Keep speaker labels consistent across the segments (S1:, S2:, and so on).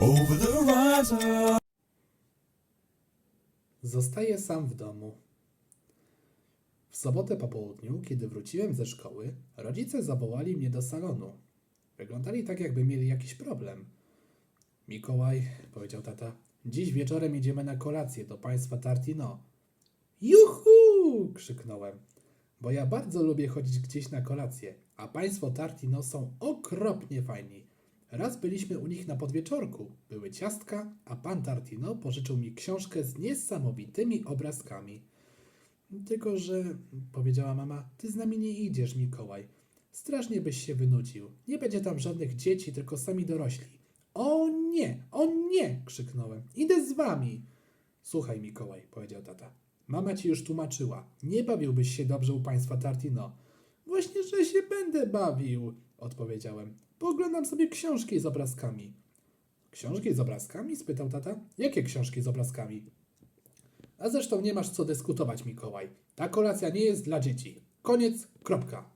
S1: over the horizon.
S2: Zostaję sam w domu. W sobotę po południu, kiedy wróciłem ze szkoły, rodzice zawołali mnie do salonu. Wyglądali tak, jakby mieli jakiś problem. Mikołaj, powiedział tata, dziś wieczorem idziemy na kolację do państwa Tartino. Juhu! krzyknąłem, bo ja bardzo lubię chodzić gdzieś na kolację, a państwo Tartino są okropnie fajni. Raz byliśmy u nich na podwieczorku, były ciastka, a pan Tartino pożyczył mi książkę z niesamowitymi obrazkami. Tylko, że, powiedziała mama, ty z nami nie idziesz, Mikołaj. Strasznie byś się wynudził. Nie będzie tam żadnych dzieci, tylko sami dorośli. O nie, o nie, krzyknąłem. Idę z wami. Słuchaj, Mikołaj, powiedział tata. Mama ci już tłumaczyła. Nie bawiłbyś się dobrze u państwa Tartino. Właśnie, że się będę bawił, odpowiedziałem. Poglądam sobie książki z obrazkami. Książki z obrazkami? spytał tata. Jakie książki z obrazkami? A zresztą nie masz co dyskutować, Mikołaj. Ta kolacja nie jest dla dzieci. Koniec, kropka.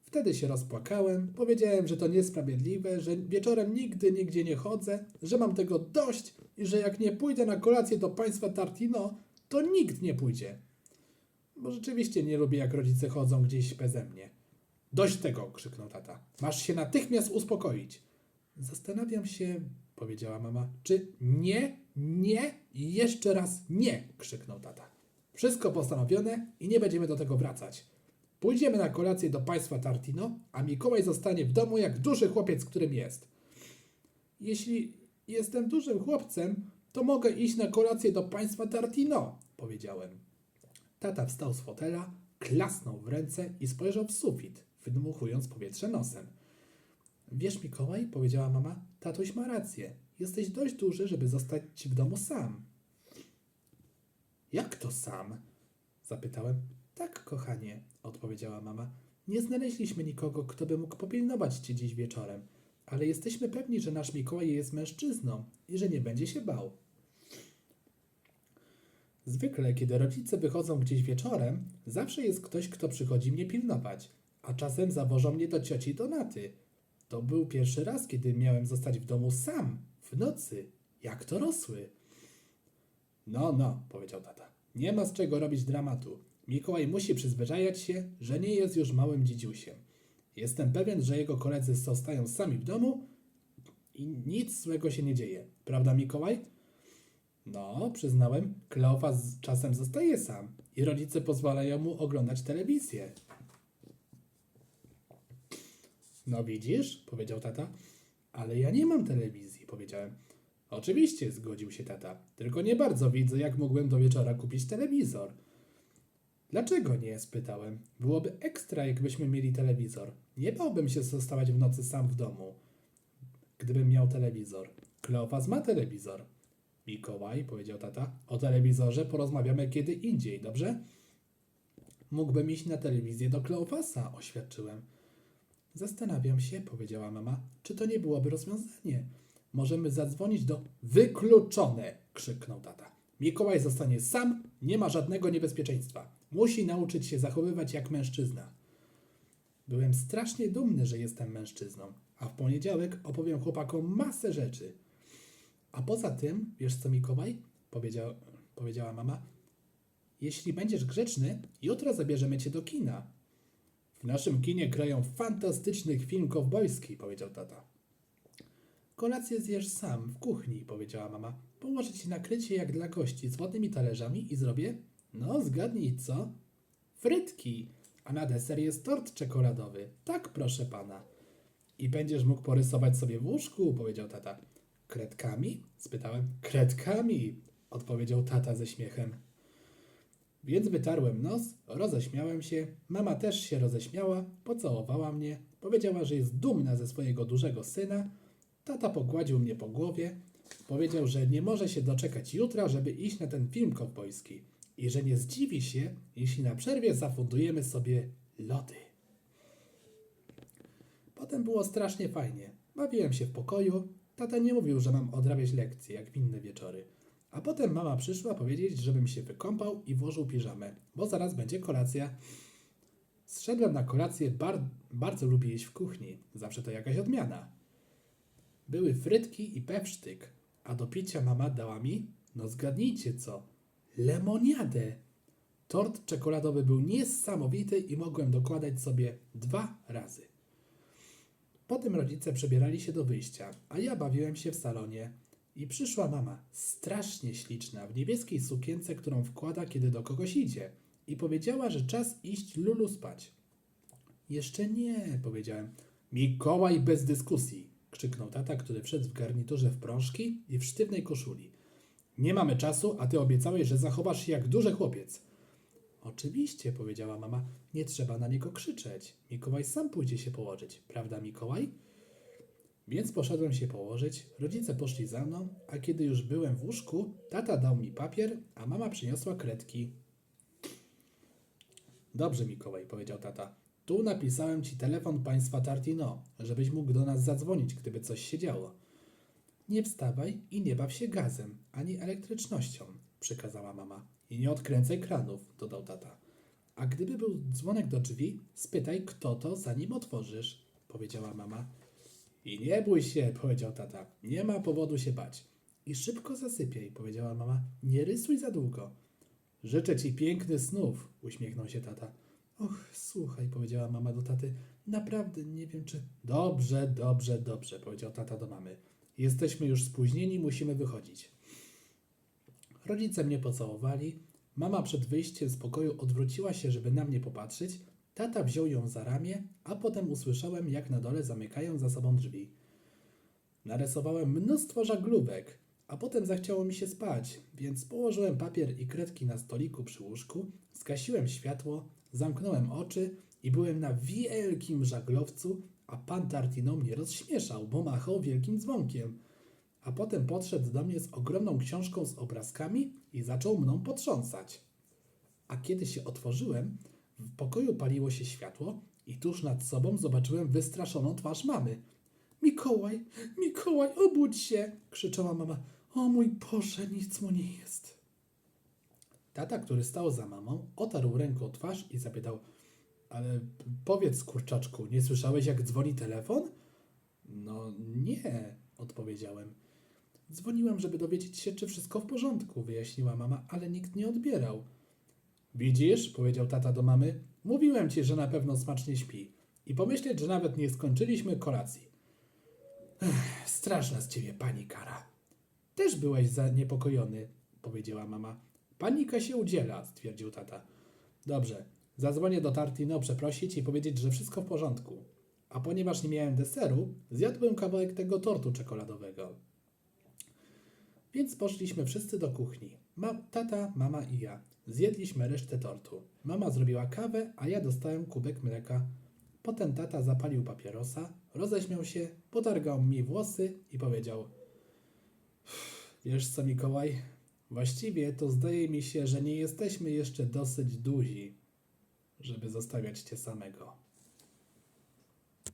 S2: Wtedy się rozpłakałem, powiedziałem, że to niesprawiedliwe, że wieczorem nigdy nigdzie nie chodzę, że mam tego dość i że jak nie pójdę na kolację do państwa Tartino, to nikt nie pójdzie. Bo rzeczywiście nie lubię, jak rodzice chodzą gdzieś beze mnie. Dość tego, krzyknął tata. Masz się natychmiast uspokoić. Zastanawiam się, powiedziała mama, czy nie, nie i jeszcze raz nie, krzyknął tata. Wszystko postanowione i nie będziemy do tego wracać. Pójdziemy na kolację do państwa Tartino, a Mikołaj zostanie w domu jak duży chłopiec, którym jest. Jeśli jestem dużym chłopcem, to mogę iść na kolację do państwa Tartino, powiedziałem. Tata wstał z fotela, klasnął w ręce i spojrzał w sufit, wydmuchując powietrze nosem. Wiesz, Mikołaj, powiedziała mama, tatuś ma rację. Jesteś dość duży, żeby zostać w domu sam. Jak to sam? Zapytałem. Tak, kochanie, odpowiedziała mama. Nie znaleźliśmy nikogo, kto by mógł popilnować cię dziś wieczorem, ale jesteśmy pewni, że nasz Mikołaj jest mężczyzną i że nie będzie się bał. Zwykle, kiedy rodzice wychodzą gdzieś wieczorem, zawsze jest ktoś, kto przychodzi mnie pilnować, a czasem zawożą mnie do cioci Donaty. To był pierwszy raz, kiedy miałem zostać w domu sam, w nocy, jak to rosły. No, no, powiedział tata. Nie ma z czego robić dramatu. Mikołaj musi przyzwyczajać się, że nie jest już małym dzidziusiem. Jestem pewien, że jego koledzy zostają sami w domu i nic złego się nie dzieje. Prawda, Mikołaj? No, przyznałem, Kleofa z czasem zostaje sam i rodzice pozwalają mu oglądać telewizję. No widzisz, powiedział tata, ale ja nie mam telewizji, powiedziałem. Oczywiście, zgodził się tata, tylko nie bardzo widzę, jak mógłbym do wieczora kupić telewizor. Dlaczego nie? spytałem. Byłoby ekstra, jakbyśmy mieli telewizor. Nie bałbym się zostawać w nocy sam w domu, gdybym miał telewizor. Kleofas ma telewizor. Mikołaj, powiedział tata, o telewizorze porozmawiamy kiedy indziej, dobrze? Mógłbym iść na telewizję do Kleofasa, oświadczyłem. Zastanawiam się, powiedziała mama, czy to nie byłoby rozwiązanie. Możemy zadzwonić do wykluczone, krzyknął tata. Mikołaj zostanie sam, nie ma żadnego niebezpieczeństwa. Musi nauczyć się zachowywać jak mężczyzna. Byłem strasznie dumny, że jestem mężczyzną, a w poniedziałek opowiem chłopakom masę rzeczy. A poza tym, wiesz co, Mikołaj? Powiedział, powiedziała mama. Jeśli będziesz grzeczny, jutro zabierzemy cię do kina. W naszym kinie grają fantastyczny film kowbojski, powiedział tata. Kolację zjesz sam, w kuchni, powiedziała mama. Położę ci nakrycie jak dla gości z wodnymi talerzami i zrobię, no zgadnij co? Frytki, a na deser jest tort czekoladowy. Tak, proszę pana. I będziesz mógł porysować sobie w łóżku, powiedział tata. Kredkami? spytałem. Kredkami, odpowiedział tata ze śmiechem. Więc wytarłem nos, roześmiałem się, mama też się roześmiała, pocałowała mnie, powiedziała, że jest dumna ze swojego dużego syna, tata pogładził mnie po głowie, powiedział, że nie może się doczekać jutra, żeby iść na ten film kowbojski i że nie zdziwi się, jeśli na przerwie zafundujemy sobie lody. Potem było strasznie fajnie. Bawiłem się w pokoju. Tata nie mówił, że mam odrabiać lekcje, jak w inne wieczory. A potem mama przyszła powiedzieć, żebym się wykąpał i włożył piżamę, bo zaraz będzie kolacja. Zszedłem na kolację, bar- bardzo lubię jeść w kuchni. Zawsze to jakaś odmiana. były frytki i pewsztyk, a do picia mama dała mi, no zgadnijcie co, lemoniadę. Tort czekoladowy był niesamowity i mogłem dokładać sobie dwa razy. Potem rodzice przebierali się do wyjścia, a ja bawiłem się w salonie. I przyszła mama, strasznie śliczna, w niebieskiej sukience, którą wkłada, kiedy do kogoś idzie. I powiedziała, że czas iść Lulu spać. Jeszcze nie, powiedziałem. Mikołaj bez dyskusji, krzyknął tata, który wszedł w garniturze w prążki i w sztywnej koszuli. Nie mamy czasu, a ty obiecałeś, że zachowasz się jak duży chłopiec. Oczywiście, powiedziała mama, nie trzeba na niego krzyczeć. Mikołaj sam pójdzie się położyć, prawda, Mikołaj? Więc poszedłem się położyć, rodzice poszli za mną, a kiedy już byłem w łóżku, tata dał mi papier, a mama przyniosła kredki. Dobrze, Mikołaj, powiedział tata. Tu napisałem ci telefon państwa Tartino, żebyś mógł do nas zadzwonić, gdyby coś się działo. Nie wstawaj i nie baw się gazem, ani elektrycznością, przykazała mama. I nie odkręcaj kranów, dodał tata. A gdyby był dzwonek do drzwi, spytaj, kto to, zanim otworzysz, powiedziała mama. I nie bój się, powiedział tata. Nie ma powodu się bać. I szybko zasypiaj, powiedziała mama. Nie rysuj za długo. Życzę ci pięknych snów, uśmiechnął się tata. Och, słuchaj, powiedziała mama do taty. Naprawdę nie wiem, czy. Dobrze, dobrze, dobrze, powiedział tata do mamy. Jesteśmy już spóźnieni, musimy wychodzić. Rodzice mnie pocałowali. Mama przed wyjściem z pokoju odwróciła się, żeby na mnie popatrzeć. Tata wziął ją za ramię, a potem usłyszałem, jak na dole zamykają za sobą drzwi. Narysowałem mnóstwo żaglówek, a potem zachciało mi się spać, więc położyłem papier i kredki na stoliku przy łóżku, zgasiłem światło, zamknąłem oczy i byłem na wielkim żaglowcu, a pan Tartino mnie rozśmieszał, bo machał wielkim dzwonkiem. A potem podszedł do mnie z ogromną książką z obrazkami i zaczął mną potrząsać. A kiedy się otworzyłem, w pokoju paliło się światło i tuż nad sobą zobaczyłem wystraszoną twarz mamy. Mikołaj, Mikołaj, obudź się! krzyczała mama. O mój Boże, nic mu nie jest. Tata, który stał za mamą, otarł ręką twarz i zapytał: Ale powiedz, kurczaczku, nie słyszałeś, jak dzwoni telefon? No nie, odpowiedziałem. Dzwoniłem, żeby dowiedzieć się, czy wszystko w porządku, wyjaśniła mama, ale nikt nie odbierał. Widzisz, powiedział tata do mamy, mówiłem ci, że na pewno smacznie śpi. I pomyśleć, że nawet nie skończyliśmy kolacji. Ech, straszna z ciebie panikara. Też byłeś zaniepokojony, powiedziała mama. Panika się udziela, stwierdził tata. Dobrze, zadzwonię do Tartino przeprosić i powiedzieć, że wszystko w porządku. A ponieważ nie miałem deseru, zjadłem kawałek tego tortu czekoladowego. Więc poszliśmy wszyscy do kuchni. Ma, tata, mama i ja. Zjedliśmy resztę tortu. Mama zrobiła kawę, a ja dostałem kubek mleka. Potem tata zapalił papierosa, roześmiał się, potargał mi włosy i powiedział: Wiesz co, Mikołaj? Właściwie to zdaje mi się, że nie jesteśmy jeszcze dosyć duzi, żeby zostawiać cię samego.